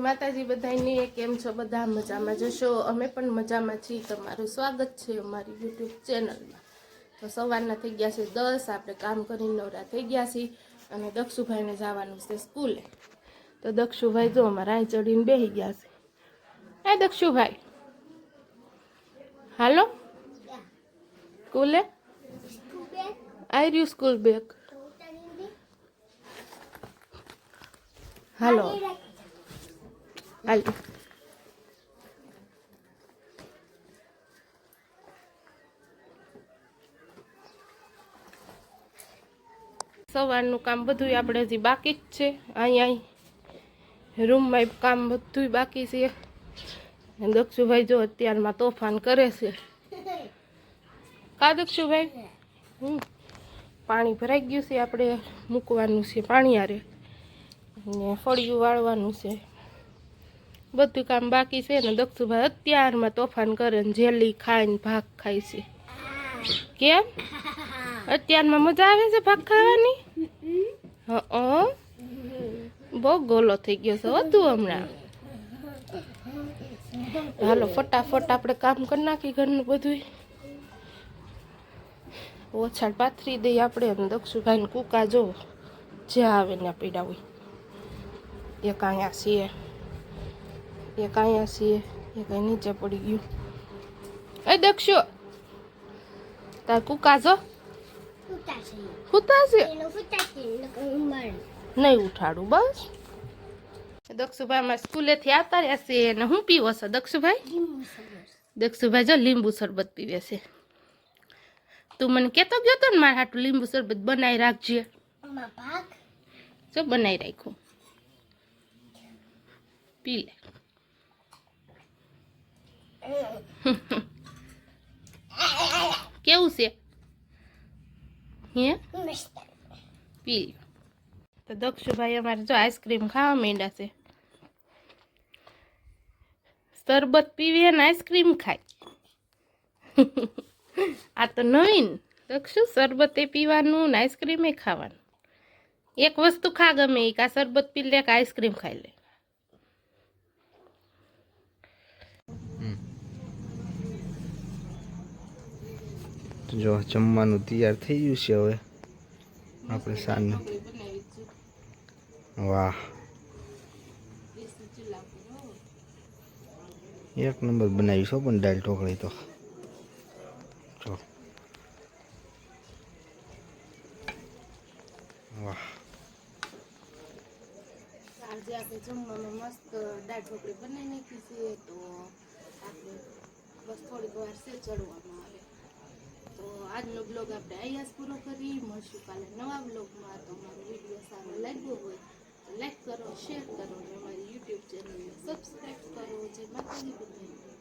માતાજી બધાની કેમ છો બધા મજામાં જશો અમે પણ મજામાં છીએ. તમારું સ્વાગત છે અમારી યુટ્યુબ ચેનલમાં. તો સવારના થઈ ગયા છે દસ આપણે કામ કરીને નવરા થઈ ગયા છીએ અને દક્ષુભાઈને જવાનું છે સ્કૂલે. તો દક્ષુભાઈ જો અમારા અહીં ચડીને બેસી ગયા છે. હે દક્ષુભાઈ? હાલો? સ્કૂલે? આઈ રહ્યું સ્કૂલ બેગ? હાલો. હાલ સવારનું કામ બધું આપણે હજી બાકી જ છે. અહીંયા રૂમમાં કામ બધું બાકી છે. દક્ષુભાઈ જો અત્યારમાં તોફાન કરે છે. કા દક્ષુભાઈ? હમ. પાણી ભરાઈ ગયું છે આપણે મૂકવાનું છે પાણી આરે ફળિયું વાળવાનું છે. બધું કામ બાકી છે ને દક્ષુભાઈ અત્યારમાં તોફાન કરે ને જેલી ખાઈને ભાગ ખાય છે. કેમ? અત્યારમાં મજા આવે છે ભાગ ખાવાની? હા બહુ ગોલો થઈ ગયો છે હતું હમણાં. હાલો, ફટાફટ આપણે કામ કરી નાખી ઘરનું બધું ઓછાડ પાથરી દઈએ આપણે દક્ષુભાઈ દક્ષુભાઈને કૂકા જો જ્યાં આવે ને પીડાવી એક અહીંયા છીએ. એક અહીંયા છીએ એક અહીં નીચે પડી ગયું. એ દક્ષો તાર કૂકા જો હુતા નહીં ઉઠાડું બસ. દક્ષુભાઈ અમારે સ્કૂલેથી આવતા રહ્યા છે અને હું પીવો છો દક્ષુભાઈ? દક્ષુભાઈ જો લીંબુ શરબત પીવે છે. તું મને કહેતો ગયો તો ને મારા હાટું લીંબુ શરબત બનાવી રાખજે. જો બનાવી રાખ્યું. પી લે. કેવું છે હે પી લ્યો તો દક્ષુભાઈ અમારે જો આઈસ્ક્રીમ ખાવા માંડ્યા છે શરબત પીવી અને આઈસ્ક્રીમ ખાય આ તો નવીન દક્ષુ શરબત એ પીવાનું ને આઈસ્ક્રીમ એ ખાવાનું એક વસ્તુ ખા ગમે એ કા શરબત પી લે કે આઈસ્ક્રીમ ખાઈ લે જો જમવાનું તૈયાર થઈ ગયું છે હવે. આપણે સાંજનું વાહ. એક નંબર બનાવીશું પણ દાળ ઢોકળી તો. વાહ. મસ્ત દાળ ઢોકળી બનાવી નાખી છે તો આપણે બસ થોડીક વાર છે તો આજનો બ્લોગ આપણે અહીંયા પૂરો કરી મળશું કાલે નવા બ્લોગમાં તો અમારો વીડિયો સારો લાગ્યો હોય તો લાઈક કરો શેર કરો અને અમારી યુટ્યુબ ચેનલને સબસ્ક્રાઈબ કરો. જે માતાજી બધાને.